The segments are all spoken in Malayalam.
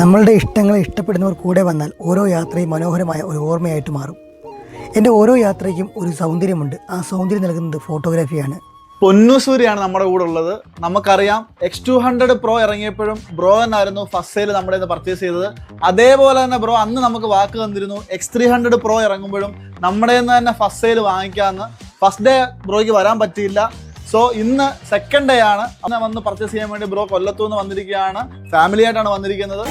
നമ്മളുടെ ഇഷ്ടങ്ങളെ ഇഷ്ടപ്പെടുന്നവർ കൂടെ വന്നാൽ ഓരോ യാത്രയും മനോഹരമായ ഒരു ഓർമ്മയായിട്ട് മാറും. എന്റെ ഓരോ യാത്രയ്ക്കും ഒരു സൗന്ദര്യമുണ്ട്. ആ സൗന്ദര്യം നൽകുന്നത് ഫോട്ടോഗ്രാഫിയാണ്. പൊന്നുസൂര്യാണ് നമ്മുടെ കൂടെ ഉള്ളത്. നമുക്കറിയാം എക്സ് ടു ഹൺഡ്രഡ് പ്രോ ഇറങ്ങിയപ്പോഴും ബ്രോ എന്നായിരുന്നു ഫസ്റ്റ് സെയിൽ നമ്മുടെ നിന്ന് പർച്ചേസ് ചെയ്തത്. അതേപോലെ തന്നെ ബ്രോ അന്ന് നമുക്ക് വാക്ക് തന്നിരുന്നു എക്സ് ത്രീ ഹൺഡ്രഡ് പ്രോ ഇറങ്ങുമ്പോഴും നമ്മുടെ നിന്ന് തന്നെ ഫസ്റ്റ് സെയിൽ വാങ്ങിക്കാമെന്ന്. ഫസ്റ്റ് ഡേ ബ്രോയ്ക്ക് വരാൻ പറ്റിയില്ല. സോ ഇന്ന് സെക്കൻഡ് ഡേ ആണ്. അന്ന് വന്ന് പർച്ചേസ് ചെയ്യാൻ വേണ്ടി ബ്രോ കൊല്ലത്തു നിന്ന് വന്നിരിക്കുകയാണ്. ഫാമിലി ആയിട്ടാണ് വന്നിരിക്കുന്നത്.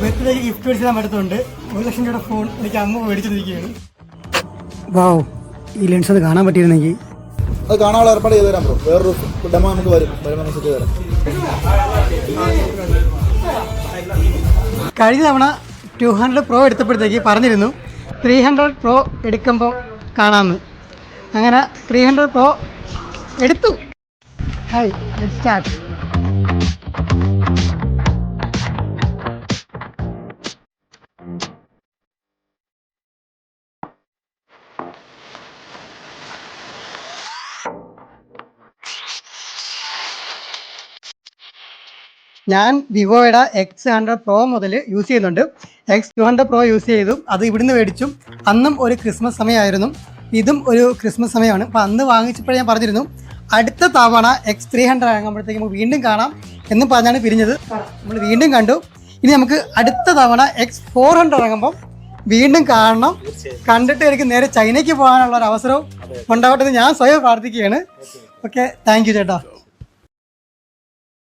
ബർത്ത്ഡേക്ക് ഗിഫ്റ്റ് മേടിച്ചാൽ അടുത്തുണ്ട് ഒരു ലക്ഷം രൂപയുടെ ഫോൺ എനിക്ക് അമ്മ മേടിച്ചിരിക്കുകയാണ് വാവ് ഈ ലെൻസ് അത് കാണാൻ പറ്റിയിരുന്നെങ്കിൽ. അത് കാണാനുള്ള ഏർപ്പാട് ചെയ്തു തരാം ബ്രോ. വേറൊരു ഡെമോ നമുക്ക് വരും. വരുമ്പോൾ സെറ്റ് ചെയ്ത് തരാം. കഴിഞ്ഞ തവണ ടു ഹൺഡ്രഡ് പ്രോ എടുത്തപ്പോഴത്തേക്ക് പറഞ്ഞിരുന്നു. ത്രീ ഹൺഡ്രഡ് പ്രോ എടുക്കുമ്പോൾ കാണാമെന്ന് അങ്ങനെ ത്രീ ഹൺഡ്രഡ് പ്രോ എടുത്തു. ഹായ് സ്റ്റാർട്ട് ഞാൻ വിവോയുടെ എക്സ് ഹൺഡ്രഡ് പ്രോ മുതൽ യൂസ് ചെയ്യുന്നുണ്ട്. X two hundred pro use ചെയ്തു അത് ഇവിടുന്ന് മേടിച്ചു. അന്നും ഒരു ക്രിസ്മസ് സമയമായിരുന്നു. ഇതും ഒരു ക്രിസ്മസ് സമയമാണ്. അപ്പോൾ അന്ന് വാങ്ങിച്ചപ്പോഴേ ഞാൻ പറഞ്ഞിരുന്നു അടുത്ത തവണ എക്സ് ത്രീ ഹൺഡ്രഡ് ഇറങ്ങുമ്പോഴത്തേക്ക് നമുക്ക് വീണ്ടും കാണാം എന്ന് പറഞ്ഞാണ് പിരിഞ്ഞത്. നമ്മൾ വീണ്ടും കണ്ടു. ഇനി നമുക്ക് അടുത്ത തവണ എക്സ് ഫോർ ഹൺഡ്രഡ് ഇറങ്ങുമ്പം വീണ്ടും കാണണം. കണ്ടിട്ട് എനിക്ക് നേരെ ചൈനയ്ക്ക് പോകാനുള്ള ഒരു അവസരവും ഉണ്ടാവട്ടെ എന്ന് ഞാൻ സ്വയം പ്രാർത്ഥിക്കുകയാണ്. ഓക്കെ. താങ്ക് യു ചേട്ടാ.